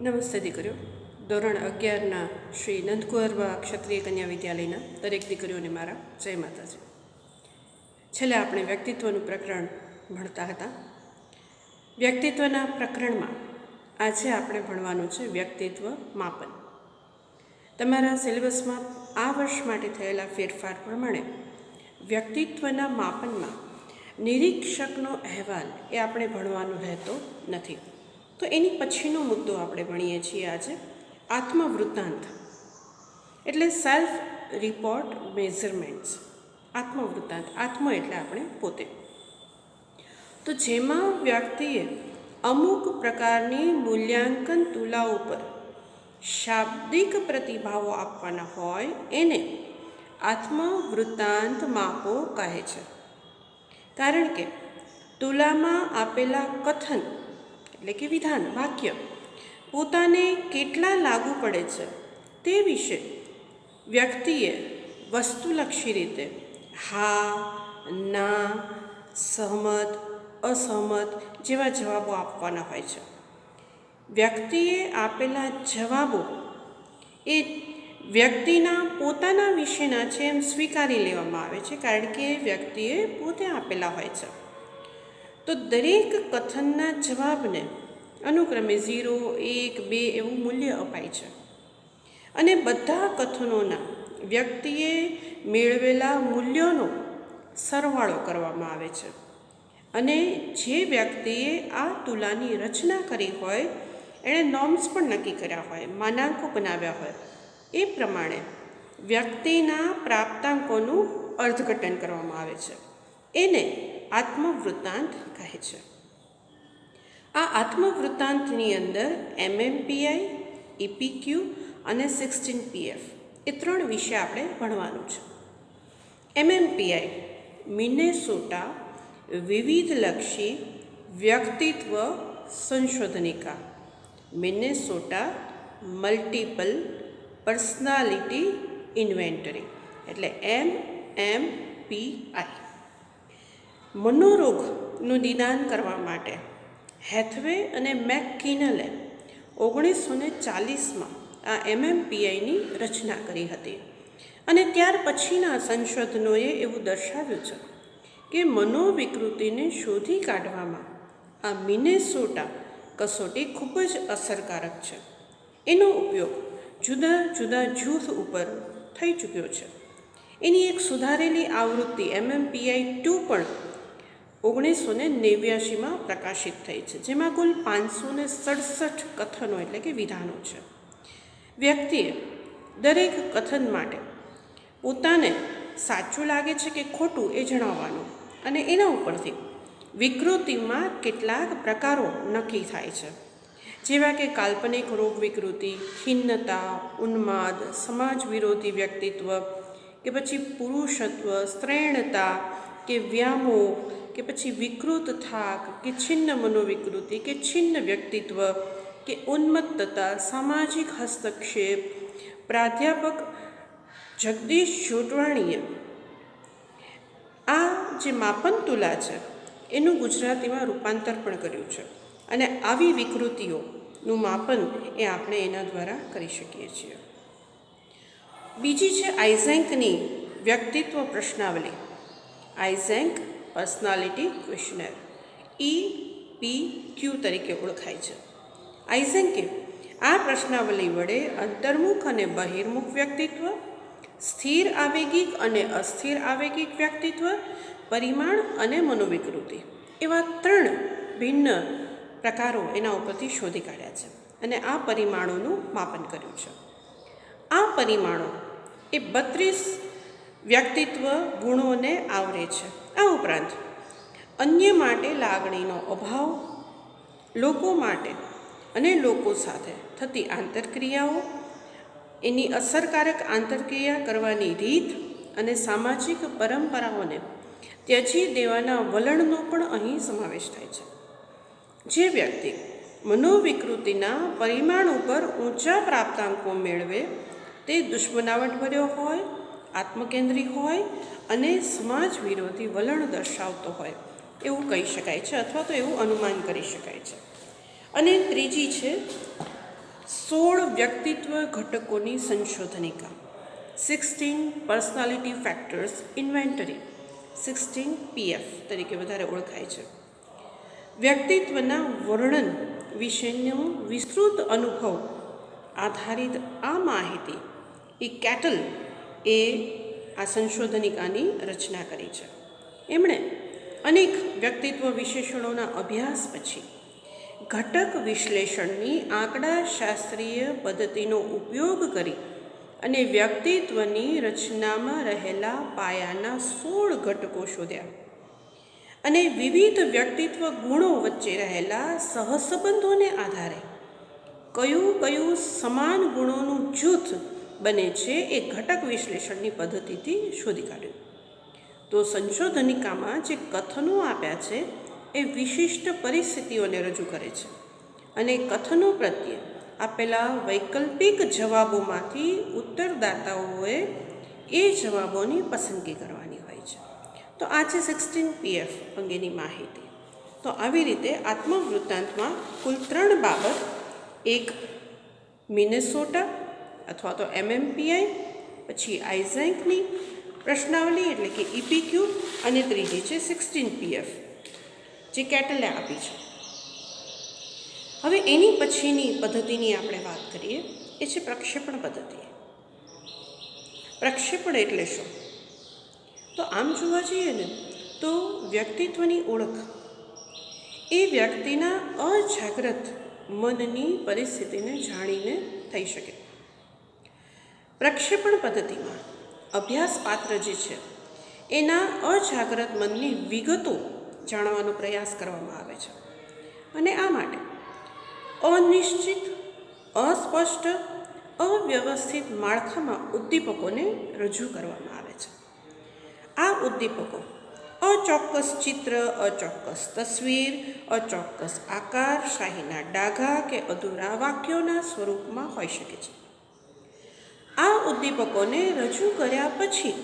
નમસ્તે દીકરીઓ. ધોરણ અગિયારના શ્રી નંદકુંવરબા ક્ષત્રિય કન્યા વિદ્યાલયના દરેક દીકરીઓને મારા જય માતાજી. છેલ્લે આપણે વ્યક્તિત્વનું પ્રકરણ ભણતા હતા. વ્યક્તિત્વના પ્રકરણમાં આજે આપણે ભણવાનું છે વ્યક્તિત્વ માપન. તમારા સિલેબસમાં આ વર્ષ માટે થયેલા ફેરફાર પ્રમાણે વ્યક્તિત્વના માપનમાં નિરીક્ષકનો અહેવાલ એ આપણે ભણવાનો રહેતો નથી. તો એની પછીનો મુદ્દો આપણે ભણીએ છીએ આજે આત્મવૃત્તાંત એટલે સેલ્ફ રિપોર્ટ મેઝરમેન્ટ્સ આત્મવૃત્તાંત આત્મ એટલે આપણે પોતે. તો જેમાં વ્યક્તિએ અમુક પ્રકારની મૂલ્યાંકન તુલા ઉપર શાબ્દિક પ્રતિભાવો આપવાના હોય એને આત્મવૃત્તાંત માપો કહે છે. કારણ કે તુલામાં આપેલા કથન એટલે કે વિધાન વાક્ય. પોતાને કેટલા લાગુ પડે છે તે વિશે વ્યક્તિએ વસ્તુલક્ષી રીતે હા, ના, સહમત, અસહમત જેવા જવાબો આપવાના હોય છે. વ્યક્તિએ આપેલા જવાબો એ વ્યક્તિના પોતાના વિશેના છે એમ સ્વીકારી લેવામાં આવે છે કારણ કે વ્યક્તિએ પોતે આપેલા હોય છે. તો દરેક કથનના જવાબને અનુક્રમે ઝીરો, એક, બે એવું મૂલ્ય અપાય છે. અને બધા કથનોના વ્યક્તિએ મેળવેલા મૂલ્યોનો સરવાળો કરવામાં આવે છે. અને જે વ્યક્તિએ આ તુલાની રચના કરી હોય, એણે નોર્મ્સ પણ નક્કી કર્યા હોય, માનાંકો બનાવ્યા હોય, એ પ્રમાણે વ્યક્તિના પ્રાપ્તાંકોનું અર્થઘટન કરવામાં આવે છે. એને આત્મવૃત્તાંત કહે છે. આ આત્મવૃત્તાંતની અંદર એમએમપીઆઈ ઇપીક્યુ અને સિક્સટીન પીએફ એ ત્રણ વિશે આપણે ભણવાનું છે. એમએમપીઆઈ, મિનેસોટા, વિવિધલક્ષી, વ્યક્તિત્વ સંશોધનિકા. મિનેસોટા, મલ્ટિપલ પર્સનાલિટી ઇન્વેન્ટરી, એટલે એમ એમ પી આઈ મનોરોગનું નિદાન કરવા માટે હેથવે અને મેકકિનલે ઓગણીસો ને ચાલીસમાં આ એમએમપીઆઈની રચના કરી હતી. અને ત્યાર પછીના સંશોધનોએ એવું દર્શાવ્યું છે કે મનોવિકૃતિને શોધી કાઢવામાં આ મિનેસોટા કસોટી ખૂબ જ અસરકારક છે. એનો ઉપયોગ જુદા જુદા જૂથ ઉપર થઈ ચૂક્યો છે. એની એક સુધારેલી આવૃત્તિ એમએમપીઆઈ ટુ પણ ઓગણીસો ને નેવ્યાસીમાં પ્રકાશિત થઈ છે, જેમાં કુલ પાંચસો ને સડસઠ કથનો એટલે કે વિધાનો છે. વ્યક્તિએ દરેક કથન માટે પોતાને સાચું લાગે છે કે ખોટું એ જણાવવાનું અને એના ઉપરથી વિકૃતિમાં કેટલાક પ્રકારો નક્કી થાય છે. જેવા કે કાલ્પનિક રોગ વિકૃતિ, ખિન્નતા, ઉન્માદ, સમાજ વિરોધી વ્યક્તિત્વ કે પછી પુરુષત્વ, સ્ત્રેણતા કે વ્યામોહ કે પછી વિકૃત થાક, કે છિન્ન મનોવિકૃતિ, કે છિન્ન વ્યક્તિત્વ, કે ઉન્મત્તતા, સામાજિક હસ્તક્ષેપ, પ્રાધ્યાપક જગદીશ જોટવાણીએ આ જે માપન તુલા છે, એનું ગુજરાતીમાં રૂપાંતર પણ કર્યું છે. અને આવી વિકૃતિઓનું માપન એ આપણે એના દ્વારા કરી શકીએ છીએ. બીજી છે આઇઝેન્કની વ્યક્તિત્વ પ્રશ્નાવલી. આઇઝેન્ક પર્સનાલિટી ક્વેશ્ચનર ઈ પી ક્યુ તરીકે ઓળખાય છે. આઇઝેન્કે આ પ્રશ્નાવલી વડે અંતર્મુખ અને બહિર્મુખ વ્યક્તિત્વ સ્થિર આવેગિક અને અસ્થિર આવેગિક વ્યક્તિત્વ પરિમાણ અને મનોવિકૃતિ એવા ત્રણ ભિન્ન પ્રકારો એના ઉપરથી શોધી કાઢ્યા છે અને આ પરિમાણોનું માપન કર્યું છે. આ પરિમાણો એ બત્રીસ વ્યક્તિત્વ ગુણોને આવરે છે. આ ઉપરાંત અન્ય માટે લાગણીનો અભાવ, લોકો માટે અને લોકો સાથે થતી આંતરક્રિયાઓ, એની અસરકારક આંતરક્રિયા કરવાની રીત અને સામાજિક પરંપરાઓને ત્યજી દેવાના વલણનો પણ અહીં સમાવેશ થાય છે. જે વ્યક્તિ મનોવિકૃતિના પરિમાણ ઉપર ઊંચા પ્રાપ્તાંકો મેળવે તે દુશ્મનાવટ ભર્યો હોય આત્મકેન્દ્રી હોય અને સમાજ વિરોધી વલણ દર્શાવતો હોય, એવું કહી શકાય છે અથવા તો એવું અનુમાન કરી શકાય છે. અને ત્રીજી છે, સોળ વ્યક્તિત્વ ઘટકોની સંશોધનિકા. Sixteen personality factors inventory sixteen PF તરીકે વધારે ઓળખાય છે. વ્યક્તિત્વના વર્ણન વિશેનો વિસ્તૃત અનુભવ આધારિત આ માહિતી એ કેટલ એ આ સંશોધનિકાની રચના કરી છે. એમણે અનેક વ્યક્તિત્વ વિશેષણોના અભ્યાસ પછી ઘટક વિશ્લેષણની આંકડાશાસ્ત્રીય પદ્ધતિનો ઉપયોગ કરી અને વ્યક્તિત્વની રચનામાં રહેલા પાયાના સોળ ઘટકો શોધ્યા અને વિવિધ વ્યક્તિત્વ ગુણો વચ્ચે રહેલા સહસંબંધોને આધારે કયું કયું સમાન ગુણોનું જૂથ બને છે એ ઘટક વિશ્લેષણની પદ્ધતિથી શોધી કાઢ્યું. તો સંશોધનિકામાં જે કથનો આપ્યા છે એ વિશિષ્ટ પરિસ્થિતિઓને રજૂ કરે છે અને કથનો પ્રત્યે આપેલા વૈકલ્પિક જવાબોમાંથી ઉત્તરદાતાઓએ એ જવાબોની પસંદગી કરવાની હોય છે. તો આ છે સિક્સટીન પીએફ અંગેની માહિતી. તો આવી રીતે આત્મવૃત્તાંતમાં કુલ ત્રણ બાબત, એક મિનેસોટા અથવા તો એમએમપીઆઈ પછી આઈઝેન્કની પ્રશ્નાવલી એટલે કે ઇપીક્યુ અને ત્રીજી છે સિક્સટીન પીએફ જે કેટલે આપી છે. હવે એની પછીની પદ્ધતિની આપણે વાત કરીએ, એ છે પ્રક્ષેપણ પદ્ધતિ. પ્રક્ષેપણ એટલે શું? તો આમ જોવા જઈએ ને, તો વ્યક્તિત્વની ઓળખ એ વ્યક્તિના અજાગ્રત મનની પરિસ્થિતિને જાણીને થઈ શકે. પ્રક્ષેપણ પદ્ધતિમાં અભ્યાસ પાત્ર જે છે, એના અજાગ્રત મનની વિગતો જાણવાનો પ્રયાસ કરવામાં આવે છે. અને આ માટે અનિશ્ચિત, અસ્પષ્ટ, અવ્યવસ્થિત માળખામાં ઉદ્દીપકોને રજૂ કરવામાં આવે છે. આ ઉદ્દીપકો અચોક્કસ ચિત્ર, અચોક્કસ તસવીર, અચોક્કસ આકાર શાહીના ડાઘા કે અધૂરા વાક્યોના સ્વરૂપમાં હોઈ શકે છે. ઉદ્દીપકોને રજૂ કર્યા પછી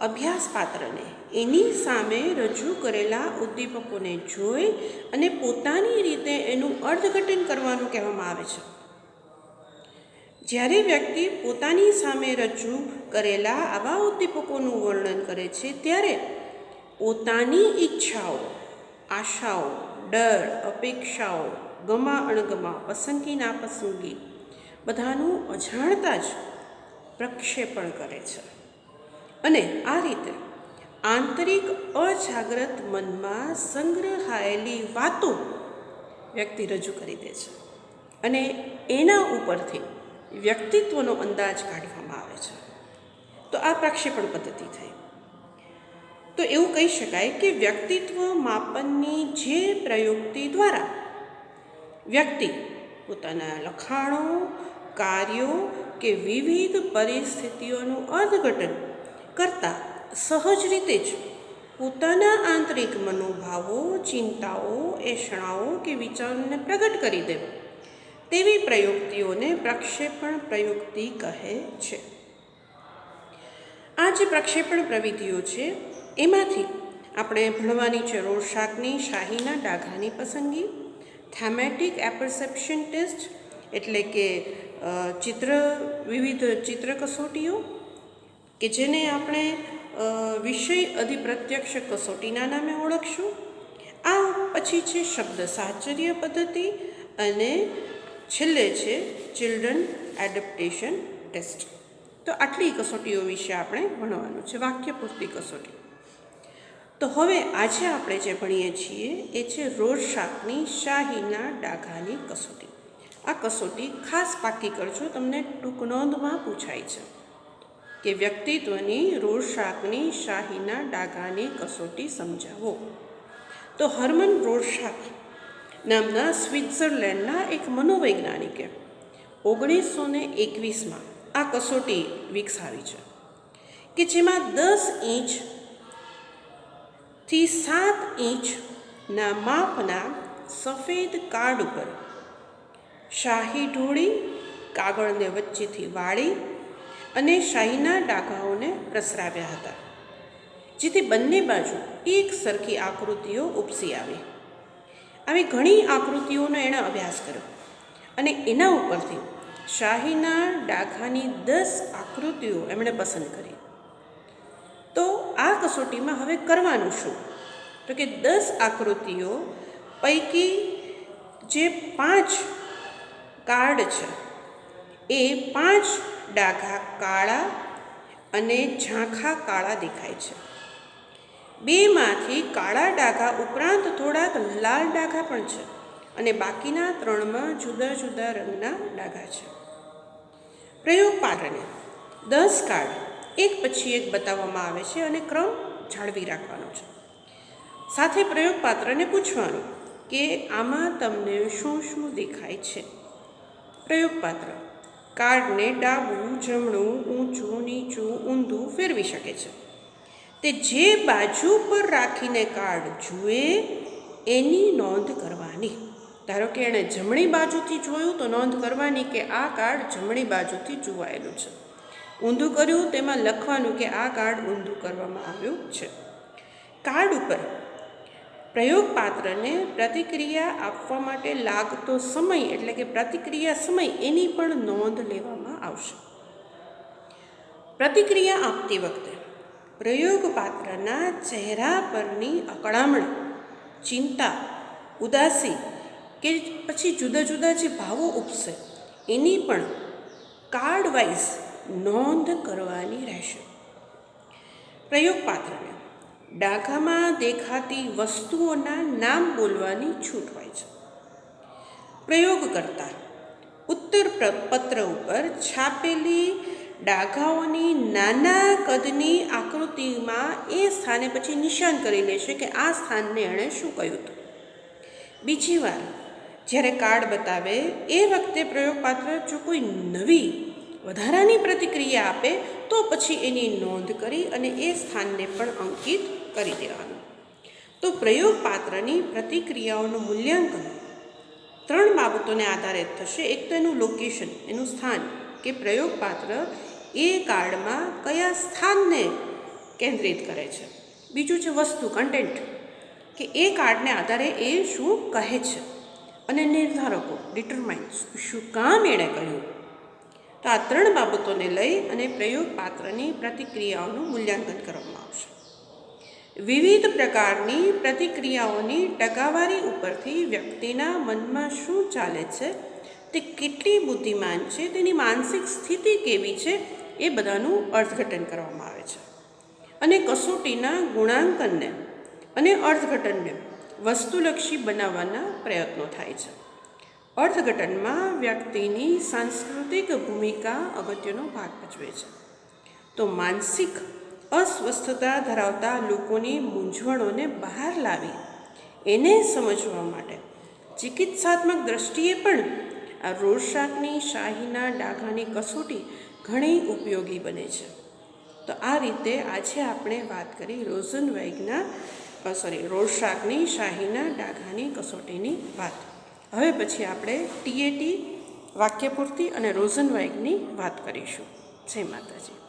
અભ્યાસપાત્રને એની સામે રજૂ કરેલા ઉદ્દીપકોને જોઈ અને પોતાની રીતે એનું અર્થઘટન કરવાનું કહેવામાં આવે છે. જ્યારે વ્યક્તિ પોતાની સામે રજૂ કરેલા આવા ઉદ્દીપકોનું વર્ણન કરે છે, ત્યારે પોતાની ઈચ્છાઓ, આશાઓ, ડર, અપેક્ષાઓ, ગમા અણગમા, પસંદગી, નાપસંદગી બધાનું અજાણતા જ પ્રક્ષેપણ કરે છે. અને આ રીતે આંતરિક અજાગ્રત મનમાં સંગ્રહાયેલી વાતો વ્યક્તિ રજૂ કરી દે છે અને એના ઉપરથી વ્યક્તિત્વનો અંદાજ કાઢવામાં આવે છે. તો આ પ્રક્ષેપણ પદ્ધતિ થઈ. તો એવું કહી શકાય કે વ્યક્તિત્વ માપનની જે પ્રયુક્તિ દ્વારા વ્યક્તિ પોતાના લખાણો કાર્યો કે વિવિધ પરિસ્થિતિઓનું અર્થઘટન કરતાં સહજ રીતે જ પોતાના આંતરિક મનોભાવો, ચિંતાઓ એષણાઓ કે વિચારોને પ્રગટ કરી દે. તેવી પ્રયુક્તિઓને પ્રક્ષેપણ પ્રયુક્તિ કહે છે. આ જે પ્રક્ષેપણ પ્રવિધિઓ છે, એમાંથી આપણે ભણવાની છે શાકની શાહીના ડાઘાની પસંદગી થેમેટિક એપરસેપ્શન ટેસ્ટ એટલે કે ચિત્ર, વિવિધ ચિત્ર કસોટીઓ કે જેને આપણે વિષય અધિપ્રત્યક્ષ કસોટીના નામે ઓળખશું. આ પછી છે શબ્દ સાહચર્ય પદ્ધતિ અને છેલ્લે છે ચિલ્ડ્રન એડપ્ટેશન ટેસ્ટ તો આટલી કસોટીઓ વિશે આપણે ભણવાનું છે, વાક્ય પૂરતી કસોટી. તો હવે આજે આપણે જે ભણીએ છીએ એ છે રોરશાકની શાહીના ડાઘાની કસોટી. આ કસોટી ખાસ પાકી કરજો તમને ટૂંક નોંધમાં પૂછાય છે કે વ્યક્તિત્વની રોરશાકની શાહીના ડાઘાની કસોટી સમજાવો. તો હર્મન રોડશાક નામના સ્વિટ્ઝરલેન્ડના એક મનોવૈજ્ઞાનિકે ઓગણીસો ને એકવીસમાં આ કસોટી વિકસાવી છે કે જેમાં દસ ઇંચથી સાત ઇંચના માપના સફેદ કાર્ડ ઉપર શાહી ઢોળી, કાગળને વચ્ચેથી વાળી અને શાહીના ડાઘાઓને પ્રસરાવ્યા હતા. જેથી બંને બાજુ એક સરખી આકૃતિઓ ઉપસી આવી. આવી ઘણી આકૃતિઓનો એણે અભ્યાસ કર્યો અને એના ઉપરથી શાહીના ડાઘાની દસ આકૃતિઓ એમણે પસંદ કરી. તો આ કસોટીમાં હવે કરવાનું શું? તો કે દસ આકૃતિઓ પૈકી જે પાંચ કાર્ડ છે. એ પાંચ ડાઘા કાળા અને ઝાંખા કાળા દેખાય છે. બેમાંથી કાળા ડાઘા ઉપરાંત થોડાક લાલ ડાઘા પણ છે અને બાકીના ત્રણમાં જુદા જુદા રંગના ડાઘા છે. પ્રયોગ પાત્રને દસ કાર્ડ, એક પછી એક બતાવવામાં આવે છે અને ક્રમ જાળવી રાખવાનો છે. સાથે પ્રયોગ પાત્રને પૂછવાનું કે આમાં તમને શું શું દેખાય છે? પ્રયોગ પાત્ર કાર્ડને ડાબું, જમણું, ઊંચું, નીચું, ઊંધું ફેરવી શકે છે. તે જે બાજુ પર રાખીને કાર્ડ જુએ, એની નોંધ કરવાની. ધારો કે એણે જમણી બાજુથી જોયું તો નોંધ કરવાની કે આ કાર્ડ જમણી બાજુથી જોવાયેલું છે. ઊંધું કર્યું તેમાં લખવાનું કે આ કાર્ડ ઊંધું કરવામાં આવ્યું છે. કાર્ડ ઉપર પ્રયોગ પાત્રને પ્રતિક્રિયા આપવા માટે લાગતો સમય એટલે કે પ્રતિક્રિયા સમય એની પણ નોંધ લેવામાં આવશે. પ્રતિક્રિયા આપતી વખતે પ્રયોગ પાત્રના ચહેરા પરની અકળામણ, ચિંતા, ઉદાસી કે પછી જુદા જુદા જે ભાવો ઉપસે એની પણ કાર્ડ વાઇઝ નોંધ કરવાની રહેશે. પ્રયોગ પાત્રને ડાઘામાં દેખાતી વસ્તુઓના નામ બોલવાની છૂટ હોય છે. પ્રયોગ કરતા ઉત્તર પત્ર ઉપર છાપેલી ડાઘાઓની નાના કદની આકૃતિમાં એ સ્થાને પછી નિશાન કરી લેશે કે આ સ્થાનને એણે શું કહ્યું હતું. બીજી વાર, જ્યારે કાર્ડ બતાવે, એ વખતે પ્રયોગપાત્ર જો કોઈ નવી, વધારાની પ્રતિક્રિયા આપે, તો પછી એની નોંધ કરી અને એ સ્થાનને પણ અંકિત કરી દેવાનું. તો પ્રયોગપાત્રની પ્રતિક્રિયાઓનું મૂલ્યાંકન ત્રણ બાબતોને આધારે થશે. એક તો એનું લોકેશન એનું સ્થાન કે પ્રયોગપાત્ર એ કાર્ડમાં કયા સ્થાનને કેન્દ્રિત કરે છે. બીજું છે વસ્તુ કન્ટેન્ટ કે એ કાર્ડને આધારે એ શું કહે છે અને નિર્ધારકો ડિટરમાઇન્સ શું કામ એણે કહ્યું તો આ ત્રણ બાબતોને લઈ અને પ્રયોગપાત્રની પ્રતિક્રિયાઓનું મૂલ્યાંકન કરવામાં આવશે. વિવિધ પ્રકારની પ્રતિક્રિયાઓની ટકાવારી ઉપરથી વ્યક્તિના મનમાં શું ચાલે છે? તે કેટલી બુદ્ધિમાન છે? તેની માનસિક સ્થિતિ કેવી છે? એ બધાનું અર્થઘટન કરવામાં આવે છે. અને કસોટીના ગુણાંકનને અને અર્થઘટનને વસ્તુલક્ષી બનાવવાના પ્રયત્નો થાય છે. અર્થઘટનમાં વ્યક્તિની સાંસ્કૃતિક ભૂમિકા અગત્યનો ભાગ ભજવે છે. તો માનસિક અસ્વસ્થતા ધરાવતા લોકોની મૂંઝવણોને બહાર લાવી. એને સમજવા માટે ચિકિત્સાત્મક દ્રષ્ટિએ પણ આ રોરશાકની શાહીના ડાઘાની કસોટી ઘણી ઉપયોગી બને છે. તો આ રીતે આજે આપણે વાત કરી રોઝનવેગના સોરી રોરશાકની શાહીના ડાઘાની કસોટીની વાત. હવે પછી આપણે ટીએટી વાક્યપૂર્તિ અને રોઝનવાઇગની વાત કરીશું. જય માતાજી.